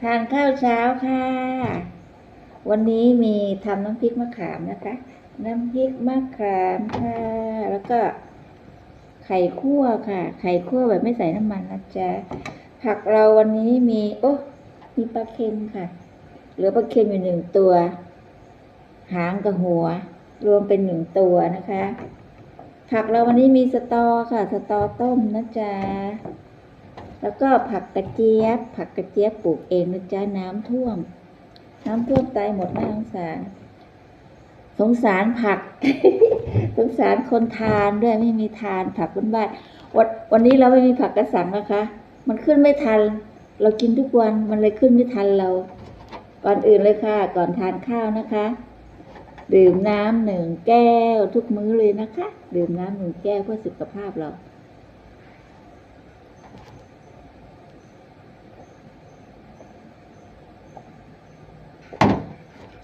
ทานข้าวเช้าค่ะ วันนี้มีทำน้ำพริกมะขามนะคะ น้ำพริกมะขามค่ะ แล้วก็ไข่คั่วค่ะ ไข่คั่วแบบไม่ใส่น้ำมันนะจ๊ะ ผักเราวันนี้มีโอ้มีปลาเค็มค่ะ เหลือปลาเค็มอยู่หนึ่งตัว หางกับหัว รวมเป็นหนึ่งตัวนะคะ ผักเราวันนี้มีสตอค่ะ สตอต้มนะจ๊ะ แล้วก็ผักกระเจี๊ยบ ผักกระเจี๊ยบปลูกเองนะจ๊ะน้ำท่วม น้ำท่วมตายหมดน่าสงสาร สงสารผัก สงสารคนทานด้วยไม่มีทานผักบนบ้านวันวันนี้เราไม่มีผักกระสังนะคะ มันขึ้นไม่ทัน เรากินทุกวันมันเลยขึ้นไม่ทันเรา ก่อนอื่นเลยค่ะ ก่อนทานข้าวนะคะ ดื่มน้ำหนึ่งแก้วทุกมื้อเลยนะคะ ดื่มน้ำหนึ่งแก้วเพื่อสุขภาพเรา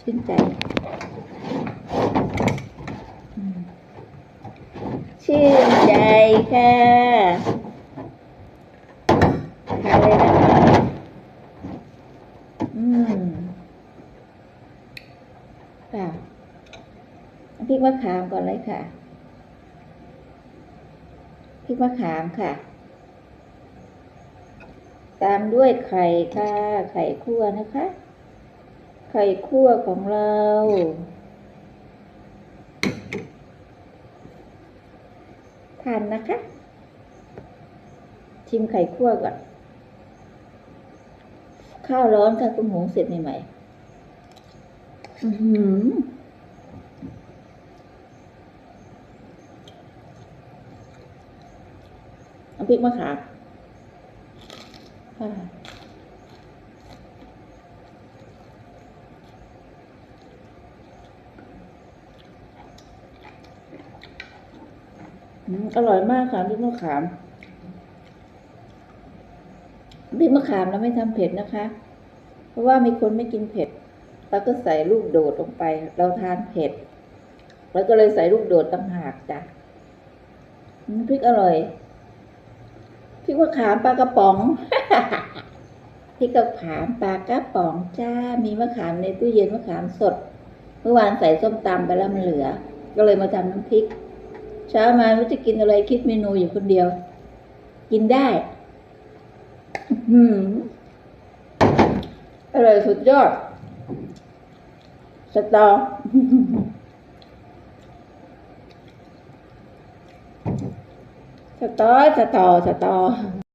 ชื่นใจ ชื่นใจค่ะทานเลยนะคะอืมค่ะพริกมะขามก่อนเลยค่ะพริกมะขามค่ะ ตามด้วยไข่ค่ะ ไข่คั่วนะคะ ไข่คั่วของเรา ทานนะคะ ชิมไข่คั่วก่อน ข้าวร้อนค่ะคุณหงเสร็จใหม่ๆ อื้อหือน้ำพริกมะขาม อร่อยมากค่ะพริกมะขามพริกมะขามเราไม่ทำเผ็ดนะคะ เพราะว่ามีคนไม่กินเผ็ดเราก็ใส่ลูกโดดลงไป เราทานเผ็ดเราก็เลยใส่ลูกโดดต่างหากจ้ะพริกอร่อยพริกมะขามปลากระป๋องพริกกระขามปลากระป๋องจ้า มีมะขามในตู้เย็นมะขามสด เมื่อวานใส่ส้มตำไปแล้วมันเหลือ ก็เลยมาทำน้ำพริก เช้ามาไม่รู้จะกินอะไรคิดเมนูอยู่คนเดียว กินได้ อืมอร่อยสุดยอด สตอสตอสตอสตอ